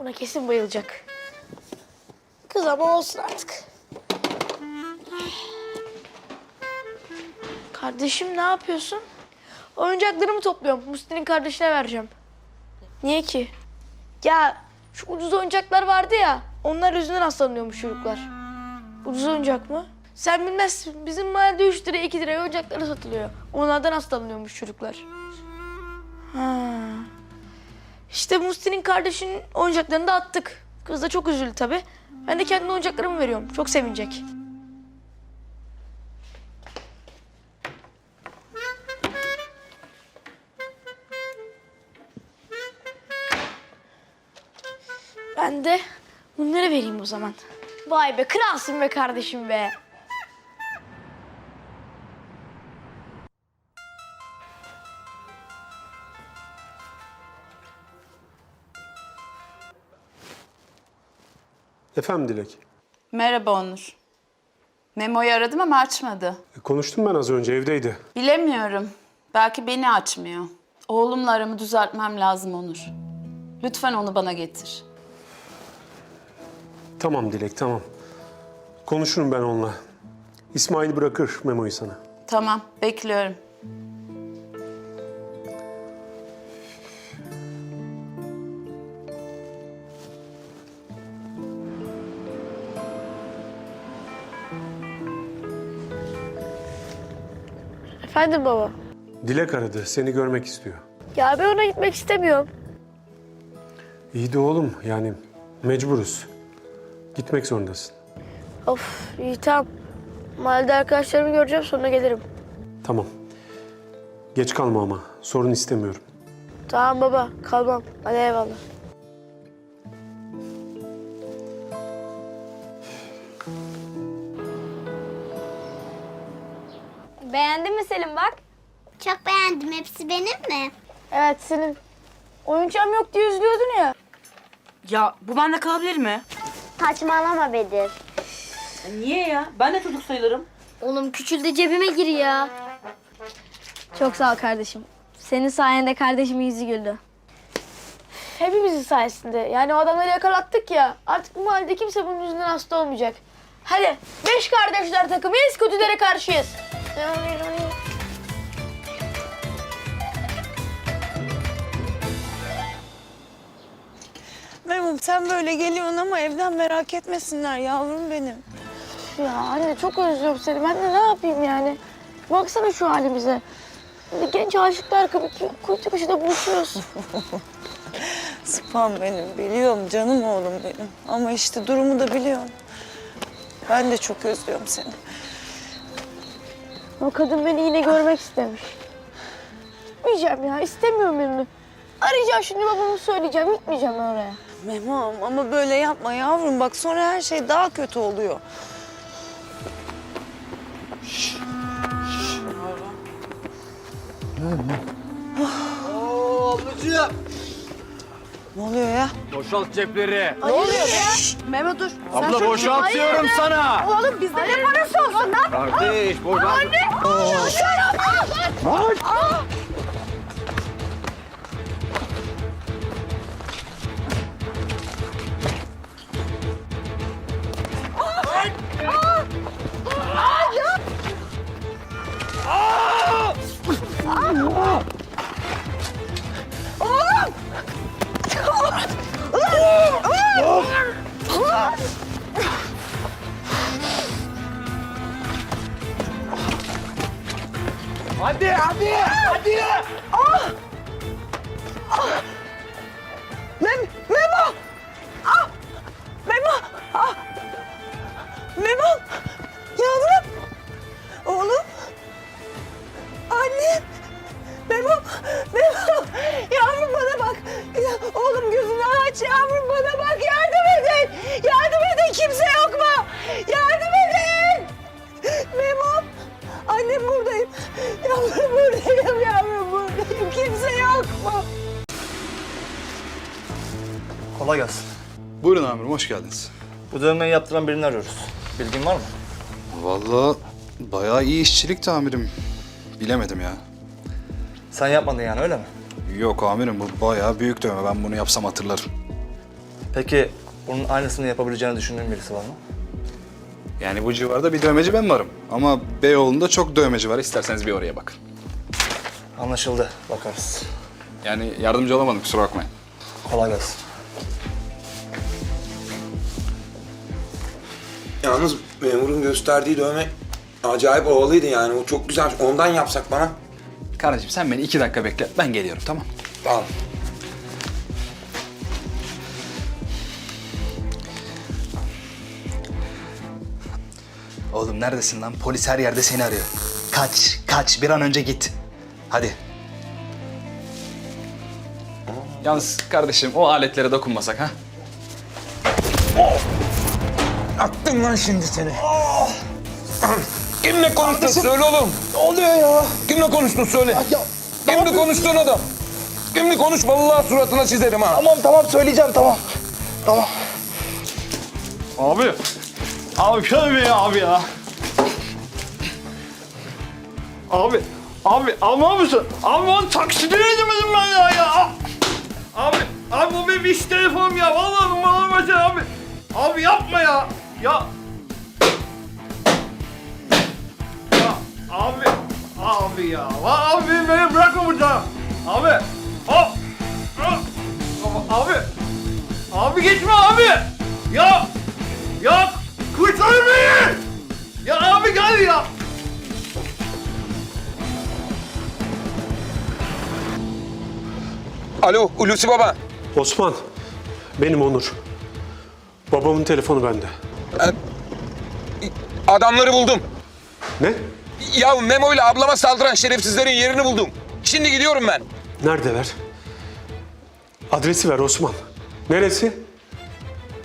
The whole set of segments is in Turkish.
Buna kesin bayılacak. Kız ama olsun artık. Kardeşim ne yapıyorsun? Oyuncaklarımı topluyorum. Musti'nin kardeşine vereceğim. Niye ki? Ya şu ucuz oyuncaklar vardı ya. Onlar yüzünden hastalanıyormuş çocuklar. Ucuz oyuncak mı? Sen bilmezsin. Bizim mahallede 3 liraya 2 liraya oyuncakları satılıyor. Onlardan hastalanıyormuş çocuklar. Ha. İşte Musti'nin kardeşinin oyuncaklarını da attık. Kız da çok üzüldü tabii. Ben de kendi oyuncaklarımı veriyorum. Çok sevinecek. Ben de bunları vereyim o zaman. Vay be kralsın be kardeşim be. Efendim Dilek. Merhaba Onur. Memo'yu aradım ama açmadı. E, konuştum ben az önce evdeydi. Bilemiyorum. Belki beni açmıyor. Oğlumla aramı düzeltmem lazım Onur. Lütfen onu bana getir. Tamam Dilek tamam. Konuşurum ben onunla. İsmail bırakır Memo'yu sana. Tamam, bekliyorum. Efendim baba. Dilek aradı seni görmek istiyor. Ya ben ona gitmek istemiyorum. İyi de oğlum yani mecburuz. Gitmek zorundasın. Of iyi tamam. Mahallede arkadaşlarımı göreceğim sonra gelirim. Tamam. Geç kalma ama. Sorun istemiyorum. Tamam baba kalmam. Hadi eyvallah. Beğendin mi Selim bak? Çok beğendim. Hepsi benim mi? Evet senin oyuncağım yok diye üzülüyordun ya. Ya bu bende kalabilir mi? Saçmalama Bedir. Niye ya? Ben de çocuk sayılırım. Oğlum küçüldü cebime gir ya. Çok sağ ol kardeşim. Senin sayende kardeşimin yüzü güldü. Hepimizin sayesinde. Yani o adamları yakalattık ya. Artık bu mahallede kimse bunun yüzünden hasta olmayacak. Hadi beş kardeşler takımıyız kötülere karşıyız. Memum sen böyle geliyorsun ama evden merak etmesinler yavrum benim. Ya anne çok özlüyorum seni. Ben de ne yapayım yani? Baksana şu halimize. Genç aşıklar gibi kuytu köşede buluşuyoruz. Sıpam benim biliyorum canım oğlum benim. Ama işte durumu da biliyorum. Ben de çok özlüyorum seni. O kadın beni yine görmek istemiş. Gitmeyeceğim ya. istemiyorum birini. Arayacağım şimdi babamı söyleyeceğim. Gitmeyeceğim oraya. Memam ama böyle yapma yavrum. Bak sonra her şey daha kötü oluyor. Oo ablacığım. Ne oluyor ya? Boşalt cepleri. Memo dur. Abla boşalt diyorum sana. Oğlum bizde ne parası olsun lan? Kardeş boşalt. Anne. Hadi hadi hadi. Mem Memo! Kolay gelsin. Buyurun amirim, hoş geldiniz. Bu dövmeyi yaptıran birini arıyoruz. Bilgin var mı? Vallahi bayağı iyi işçilik amirim. Bilemedim ya. Sen yapmadın yani öyle mi? Yok amirim, bu bayağı büyük dövme. Ben bunu yapsam hatırlarım. Peki bunun aynısını yapabileceğini düşündüğün birisi var mı? Yani bu civarda bir dövmeci ben varım. Ama Beyoğlu'nda çok dövmeci var. İsterseniz bir oraya bakın. Anlaşıldı. Bakarız. Yani yardımcı olamadım kusura bakmayın. Kolay gelsin. Yalnız memurun gösterdiği dövme acayip havalıydı yani. O çok güzel. Ondan yapsak bana. Kardeşim sen beni iki dakika bekle. Ben geliyorum tamam. Tamam. Oğlum neredesin lan? Polis her yerde seni arıyor. Kaç, kaç. Bir an önce git. Hadi. Yalnız kardeşim o aletlere dokunmasak ha? Attım lan şimdi seni. Kimle konuştun söyle oğlum. Ne oluyor ya? Kimle konuştun söyle. Kimle konuştun adam? Kimle konuş vallahi suratına çizerim ha. Tamam tamam söyleyeceğim tamam. Tamam. Abi. Abi şöyle bir abi ya. Abi. Abi almaz mısın? Abi onu takside edemedim ben ya ya. Abi. Abi bu benim iş telefonum ya. Vallahi numaram abi. Abi yapma ya. Ya. Ya abi. Abi ya. Abi beni bırakma burada. Abi. Hop. Hop. Abi. Abi geçme abi. Ya. Ya kurtar beni. Ya abi gel ya. Alo Hulusi Baba. Osman, benim Onur. Babamın telefonu bende. Adamları buldum. Ne? Ya Memo ile ablama saldıran şerefsizlerin yerini buldum. Şimdi gidiyorum ben. Neredeler? Adresi ver Osman. Neresi?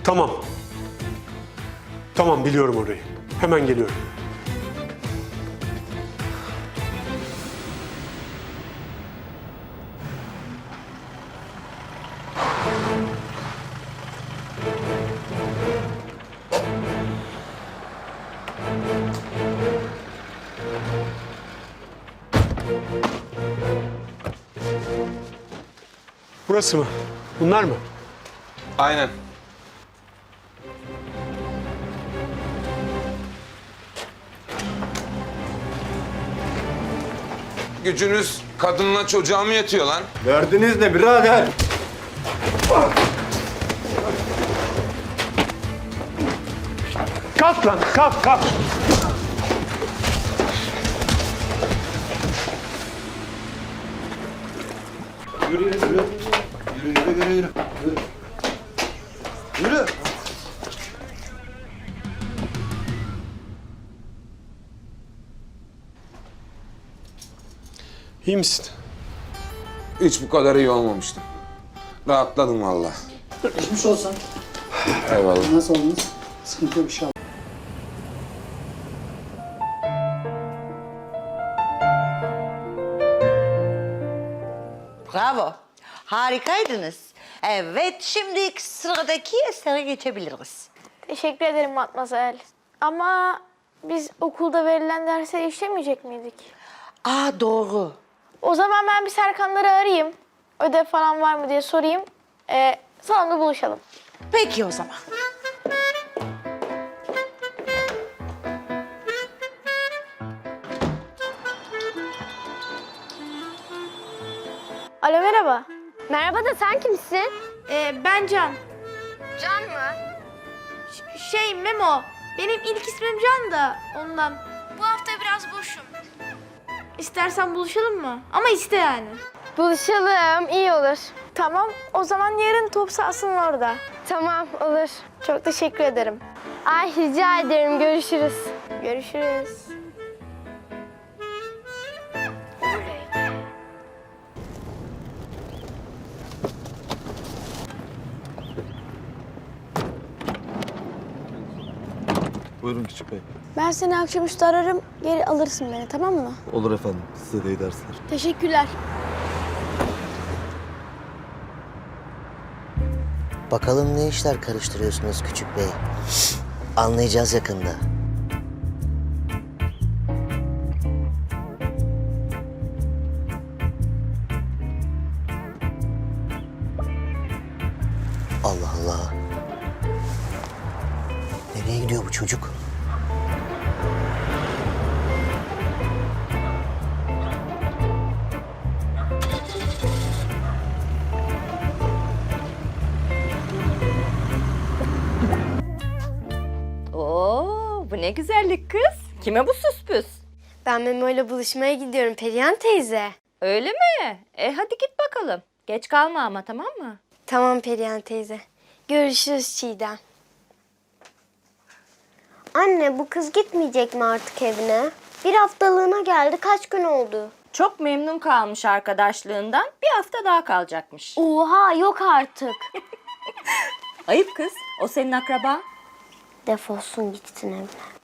Tamam. Tamam biliyorum orayı. Hemen geliyorum. Burası mı? Bunlar mı? Aynen. Gücünüz kadınla çocuğa mı yetiyor lan? Derdiniz ne birader? Kalk lan, kalk, kalk. İyi misin? Hiç bu kadar iyi olmamıştım. Rahatladım vallahi. Geçmiş olsun. Eyvallah. Nasıl oldunuz? Sıkıntı yok inşallah. Harikaydınız. Evet, şimdi sıradaki esere geçebiliriz. Teşekkür ederim Matmazel. Ama biz okulda verilen dersleri işlemeyecek miydik? Aa doğru. O zaman ben bir Serkanları arayayım. Ödev falan var mı diye sorayım. Ee, salonda buluşalım. Peki o zaman. Alo merhaba. Merhaba da sen kimsin? Ee, ben Can. Can mı? Ş- şey Memo. Benim ilk ismim Can da ondan. Bu hafta biraz boşum. İstersen buluşalım mı? Ama iste yani. Buluşalım, iyi olur. Tamam o zaman yarın top sahasının orada. Tamam, olur. Çok teşekkür ederim. Ay rica ederim, görüşürüz. Görüşürüz. Buyurun Küçük Bey. Ben seni akşamüstü ararım. Geri alırsın beni tamam mı? Olur efendim. Size de iyi dersler. Teşekkürler. Bakalım ne işler karıştırıyorsunuz küçük bey. Anlayacağız yakında. Bekliyor bu çocuk? Oo, bu ne güzellik kız. Kime bu süspüs? Ben Memo ile buluşmaya gidiyorum Perihan teyze. Öyle mi? E hadi git bakalım. Geç kalma ama tamam mı? Tamam Perihan teyze. Görüşürüz Çiğdem. Anne bu kız gitmeyecek mi artık evine? Bir haftalığına geldi kaç gün oldu? Çok memnun kalmış arkadaşlığından. Bir hafta daha kalacakmış. Oha yok artık. Ayıp kız. O senin akraba. Defolsun gitsin evine.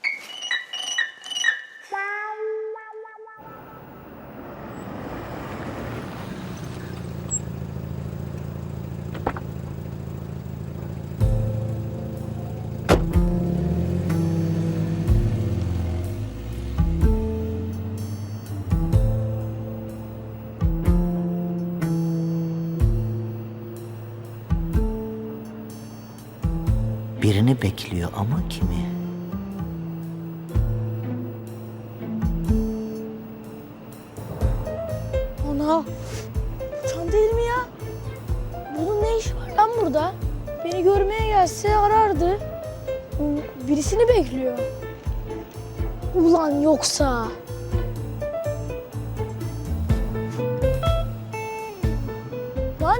Birini bekliyor ama kimi? Ana. Can değil mi ya? Bunun ne işi var lan burada? Beni görmeye gelse arardı. Birisini bekliyor. Ulan yoksa. Lan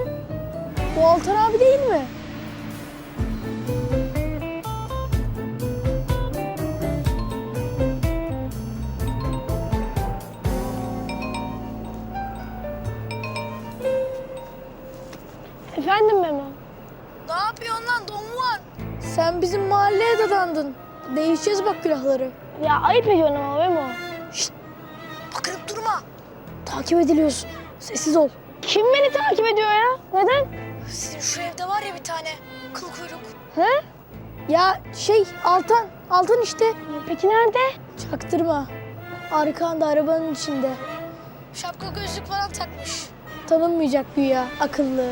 bu Altan abi dadandın. Değişeceğiz bak külahları. Ya ayıp ediyorsun ama Memo. Şşt! Bakınıp durma. Takip ediliyorsun. Sessiz ol. Kim beni takip ediyor ya? Neden? Sizin şu evde var ya bir tane kıl kuyruk. He? Ya şey Altan. Altan işte. Peki nerede? Çaktırma. Arkanda arabanın içinde. Şapka gözlük falan takmış. Tanınmayacak güya akıllı.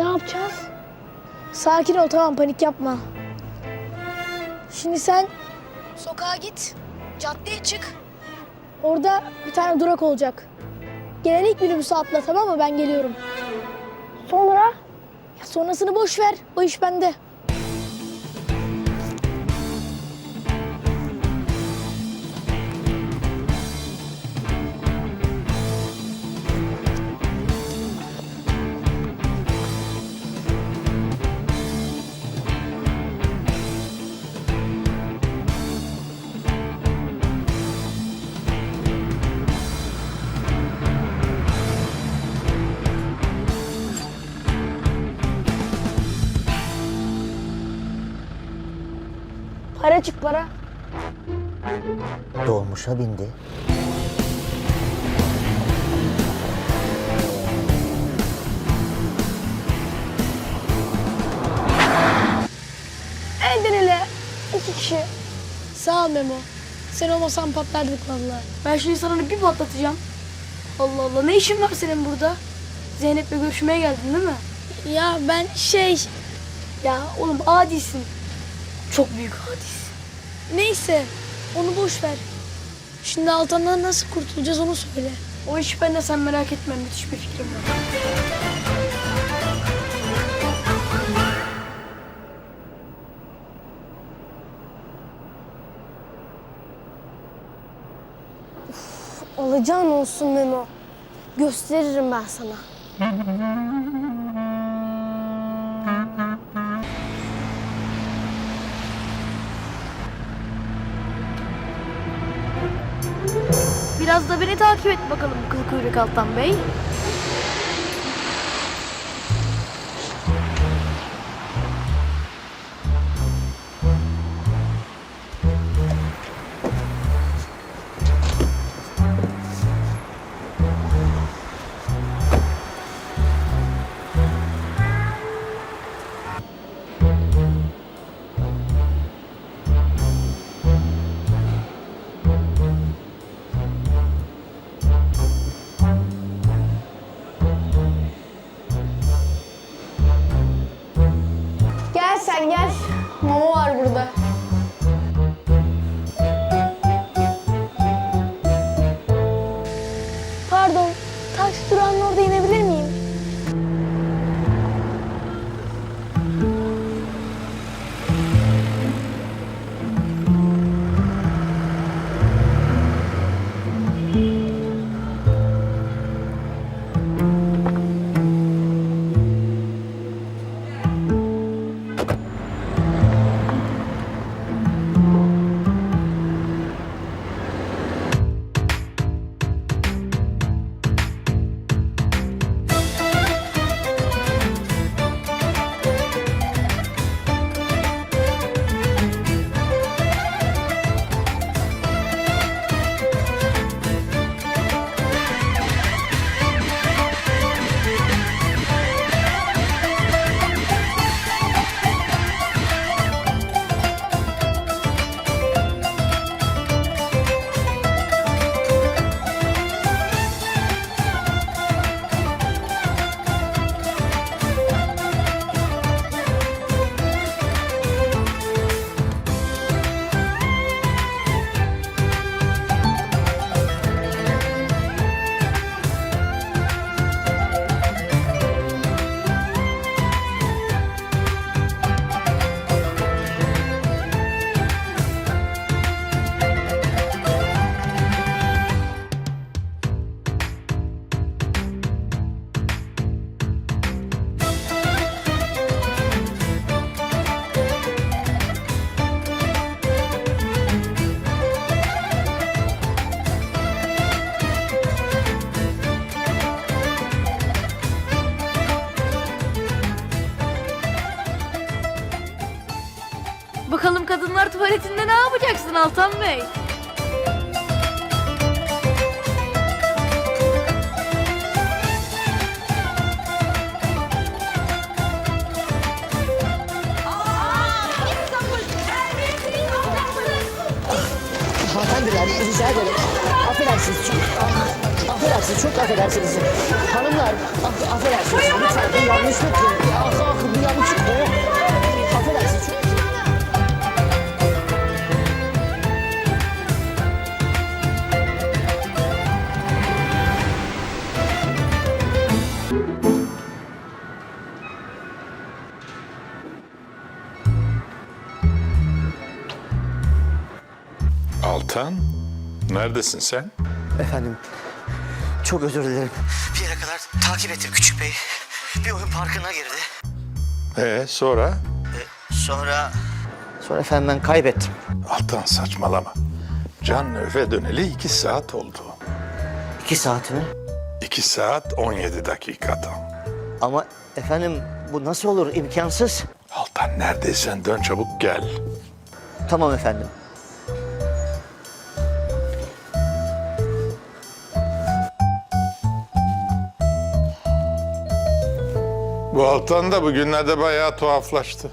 Ne yapacağız? Sakin ol tamam panik yapma. Şimdi sen sokağa git. Caddeye çık. Orada bir tane durak olacak. Gelen ilk minibüse atla tamam mı? Ben geliyorum. Sonra? Ya sonrasını boş ver. O iş bende. Para çık para. Dolmuşa bindi. Elden ele iki kişi. Sağ ol Memo. Sen olmasan patlardık vallahi. Ben şimdi sana bir patlatacağım. Allah Allah ne işin var senin burada? Zeynep'le görüşmeye geldin değil mi? Ya ben şey... Ya oğlum adisin. Çok büyük adisin. Neyse onu boş ver. Şimdi Altan'dan nasıl kurtulacağız onu söyle. O iş bende sen merak etme müthiş bir fikrim var. Olacağın olsun Memo. Gösteririm ben sana. Biraz da beni takip et bakalım kıl kuyruk Altan Bey. Altan Bey? Hanımefendiler rica ederim. Affedersiniz çok... affedersiniz çok affedersiniz. Hanımlar aff, affedersiniz. Lütfen bu yanlışlık. Ah, ah, bu yanlışlık. Altan, neredesin sen? Efendim çok özür dilerim. Bir yere kadar takip ettim küçük bey. Bir oyun parkına girdi. Ee, sonra? Sonra... Sonra efendim ben kaybettim. Altan saçmalama. Can eve döneli iki saat oldu. İki saat mi? İki saat 17 dakikada. Ama efendim bu nasıl olur imkansız. Altan neredeysen dön çabuk gel. Tamam efendim. Bu Altan da bugünlerde bayağı tuhaflaştı.